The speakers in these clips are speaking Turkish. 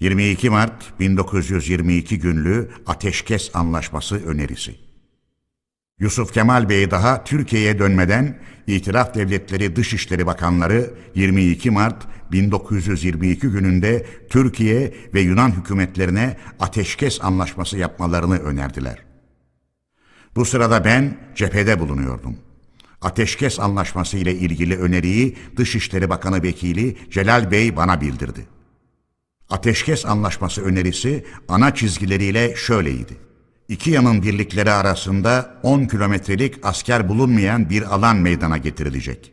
22 Mart 1922 günlü Ateşkes Anlaşması önerisi. Yusuf Kemal Bey daha Türkiye'ye dönmeden İtilaf Devletleri Dışişleri Bakanları 22 Mart 1922 gününde Türkiye ve Yunan hükümetlerine ateşkes anlaşması yapmalarını önerdiler. Bu sırada ben cephede bulunuyordum. Ateşkes anlaşması ile ilgili öneriyi Dışişleri Bakanı Vekili Celal Bey bana bildirdi. Ateşkes Anlaşması önerisi ana çizgileriyle şöyleydi. İki yanın birlikleri arasında 10 kilometrelik asker bulunmayan bir alan meydana getirilecek.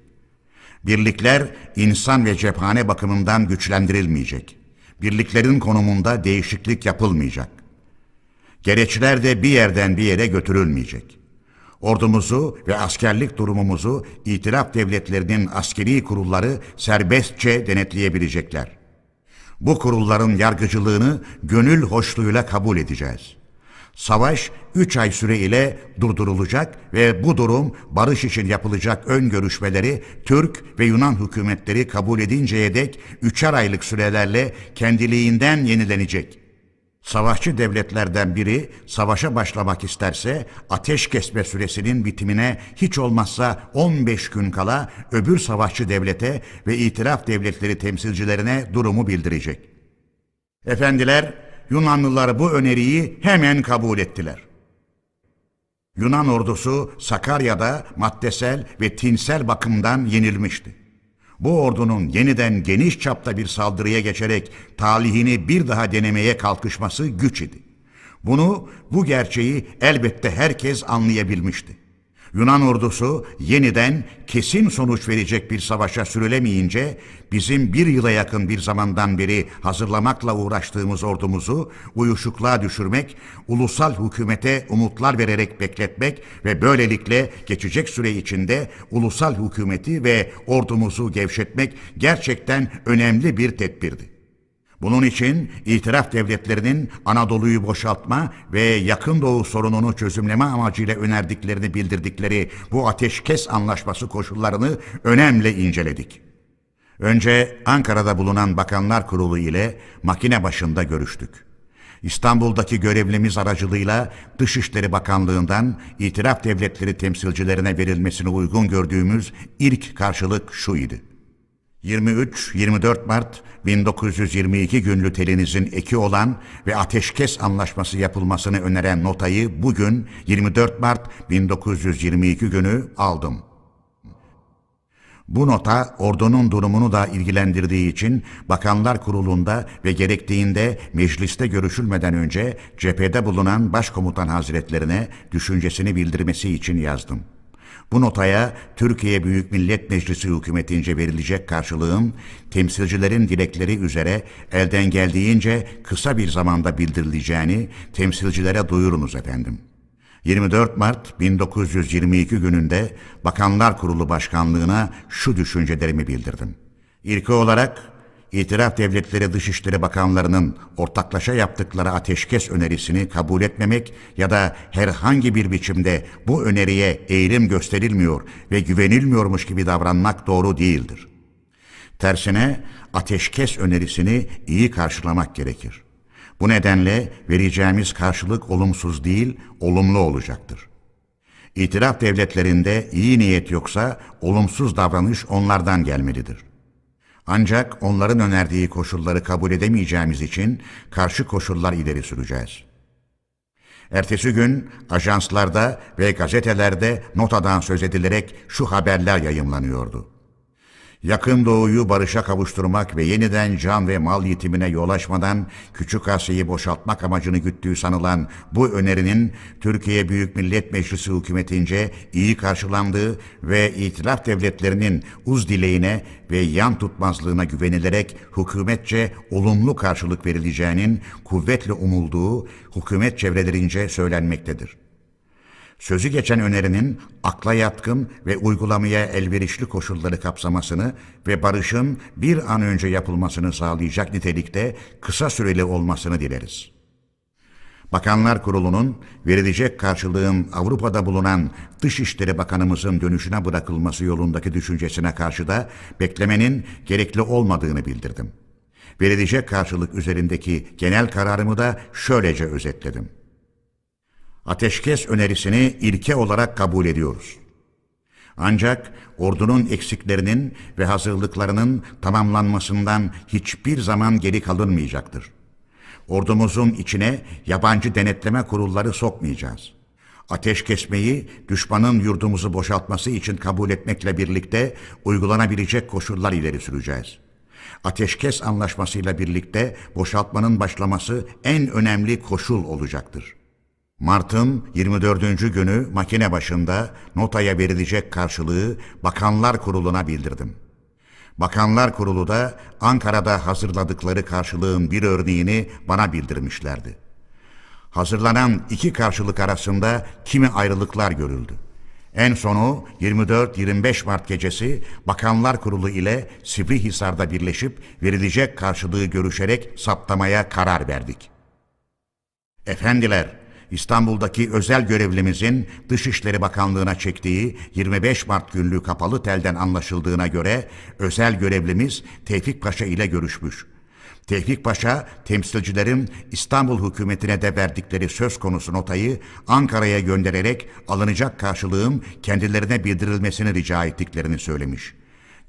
Birlikler insan ve cephane bakımından güçlendirilmeyecek. Birliklerin konumunda değişiklik yapılmayacak. Gereçler de bir yerden bir yere götürülmeyecek. Ordumuzu ve askerlik durumumuzu itilaf devletlerinin askeri kurulları serbestçe denetleyebilecekler. Bu kurulların yargıcılığını gönül hoşluğuyla kabul edeceğiz. Savaş 3 ay süre ile durdurulacak ve bu durum barış için yapılacak ön görüşmeleri Türk ve Yunan hükümetleri kabul edinceye dek üçer aylık sürelerle kendiliğinden yenilenecek. Savaşçı devletlerden biri savaşa başlamak isterse ateş kesme süresinin bitimine hiç olmazsa 15 gün kala öbür savaşçı devlete ve itiraf devletleri temsilcilerine durumu bildirecek. Efendiler, Yunanlılar bu öneriyi hemen kabul ettiler. Yunan ordusu Sakarya'da maddesel ve tinsel bakımdan yenilmişti. Bu ordunun yeniden geniş çapta bir saldırıya geçerek talihini bir daha denemeye kalkışması güç idi. Bunu, bu gerçeği elbette herkes anlayabilmişti. Yunan ordusu yeniden kesin sonuç verecek bir savaşa sürülemeyince bizim bir yıla yakın bir zamandan beri hazırlamakla uğraştığımız ordumuzu uyuşukluğa düşürmek, ulusal hükümete umutlar vererek bekletmek ve böylelikle geçecek süre içinde ulusal hükümeti ve ordumuzu gevşetmek gerçekten önemli bir tedbirdi. Bunun için itiraf devletlerinin Anadolu'yu boşaltma ve yakın doğu sorununu çözümleme amacıyla önerdiklerini bildirdikleri bu ateşkes anlaşması koşullarını önemli inceledik. Önce Ankara'da bulunan Bakanlar Kurulu ile makine başında görüştük. İstanbul'daki görevlimiz aracılığıyla Dışişleri Bakanlığı'ndan itiraf devletleri temsilcilerine verilmesini uygun gördüğümüz ilk karşılık şu idi. 23-24 Mart 1922 günlü telinizin eki olan ve ateşkes anlaşması yapılmasını öneren notayı bugün 24 Mart 1922 günü aldım. Bu nota ordunun durumunu da ilgilendirdiği için Bakanlar Kurulu'nda ve gerektiğinde mecliste görüşülmeden önce cephede bulunan Başkomutan Hazretlerine düşüncesini bildirmesi için yazdım.'' Bu notaya Türkiye Büyük Millet Meclisi hükümetince verilecek karşılığın temsilcilerin dilekleri üzere elden geldiğince kısa bir zamanda bildirileceğini temsilcilere duyurunuz efendim. 24 Mart 1922 gününde Bakanlar Kurulu Başkanlığına şu düşüncelerimi bildirdim. İlki olarak İtiraf Devletleri Dışişleri Bakanlarının ortaklaşa yaptıkları ateşkes önerisini kabul etmemek ya da herhangi bir biçimde bu öneriye eğilim gösterilmiyor ve güvenilmiyormuş gibi davranmak doğru değildir. Tersine ateşkes önerisini iyi karşılamak gerekir. Bu nedenle vereceğimiz karşılık olumsuz değil, olumlu olacaktır. İtiraf devletlerinde iyi niyet yoksa olumsuz davranış onlardan gelmelidir.'' Ancak onların önerdiği koşulları kabul edemeyeceğimiz için karşı koşullar ileri süreceğiz. Ertesi gün ajanslarda ve gazetelerde notadan söz edilerek şu haberler yayımlanıyordu. Yakın Doğu'yu barışa kavuşturmak ve yeniden can ve mal yitimine yol açmadan Küçük Asya'yı boşaltmak amacını güttüğü sanılan bu önerinin Türkiye Büyük Millet Meclisi hükümetince iyi karşılandığı ve itilaf devletlerinin uz dileğine ve yan tutmazlığına güvenilerek hükümetçe olumlu karşılık verileceğinin kuvvetle umulduğu hükümet çevrelerince söylenmektedir. Sözü geçen önerinin akla yatkın ve uygulamaya elverişli koşulları kapsamasını ve barışın bir an önce yapılmasını sağlayacak nitelikte kısa süreli olmasını dileriz. Bakanlar Kurulu'nun verilecek karşılığın Avrupa'da bulunan Dışişleri Bakanımızın dönüşüne bırakılması yolundaki düşüncesine karşı da beklemenin gerekli olmadığını bildirdim. Verilecek karşılık üzerindeki genel kararımı da şöylece özetledim. Ateşkes önerisini ilke olarak kabul ediyoruz. Ancak ordunun eksiklerinin ve hazırlıklarının tamamlanmasından hiçbir zaman geri kalınmayacaktır. Ordumuzun içine yabancı denetleme kurulları sokmayacağız. Ateş kesmeyi düşmanın yurdumuzu boşaltması için kabul etmekle birlikte uygulanabilecek koşullar ileri süreceğiz. Ateşkes anlaşmasıyla birlikte boşaltmanın başlaması en önemli koşul olacaktır. Mart'ın 24. günü makine başında notaya verilecek karşılığı Bakanlar Kurulu'na bildirdim. Bakanlar Kurulu da Ankara'da hazırladıkları karşılığın bir örneğini bana bildirmişlerdi. Hazırlanan iki karşılık arasında kimi ayrılıklar görüldü. En sonu 24-25 Mart gecesi Bakanlar Kurulu ile Sivrihisar'da birleşip verilecek karşılığı görüşerek saptamaya karar verdik. Efendiler, İstanbul'daki özel görevlimizin Dışişleri Bakanlığı'na çektiği 25 Mart günlüğü kapalı telden anlaşıldığına göre özel görevlimiz Tevfik Paşa ile görüşmüş. Tevfik Paşa, temsilcilerin İstanbul hükümetine de verdikleri söz konusu notayı Ankara'ya göndererek alınacak karşılığın kendilerine bildirilmesini rica ettiklerini söylemiş.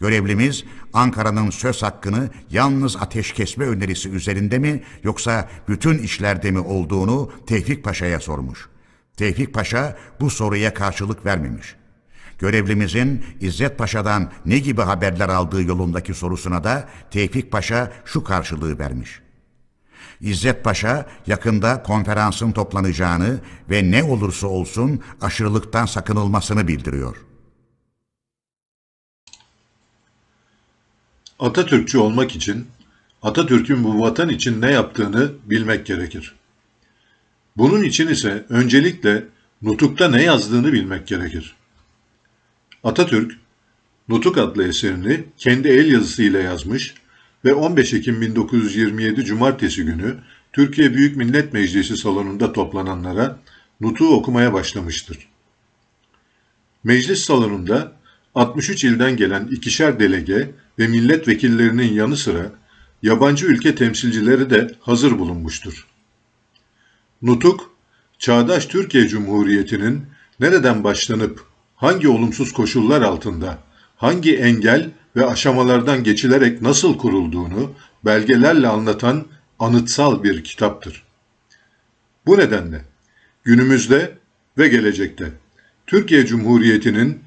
Görevlimiz Ankara'nın söz hakkını yalnız ateş kesme önerisi üzerinde mi yoksa bütün işlerde mi olduğunu Tevfik Paşa'ya sormuş. Tevfik Paşa bu soruya karşılık vermemiş. Görevlimizin İzzet Paşa'dan ne gibi haberler aldığı yolundaki sorusuna da Tevfik Paşa şu karşılığı vermiş. İzzet Paşa yakında konferansın toplanacağını ve ne olursa olsun aşırılıktan sakınılmasını bildiriyor. Atatürkçü olmak için Atatürk'ün bu vatan için ne yaptığını bilmek gerekir. Bunun için ise öncelikle Nutuk'ta ne yazdığını bilmek gerekir. Atatürk, Nutuk adlı eserini kendi el yazısıyla yazmış ve 15 Ekim 1927 Cumartesi günü Türkiye Büyük Millet Meclisi salonunda toplananlara Nutuk'u okumaya başlamıştır. Meclis salonunda 63 ilden gelen ikişer delege ve milletvekillerinin yanı sıra yabancı ülke temsilcileri de hazır bulunmuştur. Nutuk, çağdaş Türkiye Cumhuriyeti'nin nereden başlanıp hangi olumsuz koşullar altında, hangi engel ve aşamalardan geçilerek nasıl kurulduğunu belgelerle anlatan anıtsal bir kitaptır. Bu nedenle günümüzde ve gelecekte Türkiye Cumhuriyeti'nin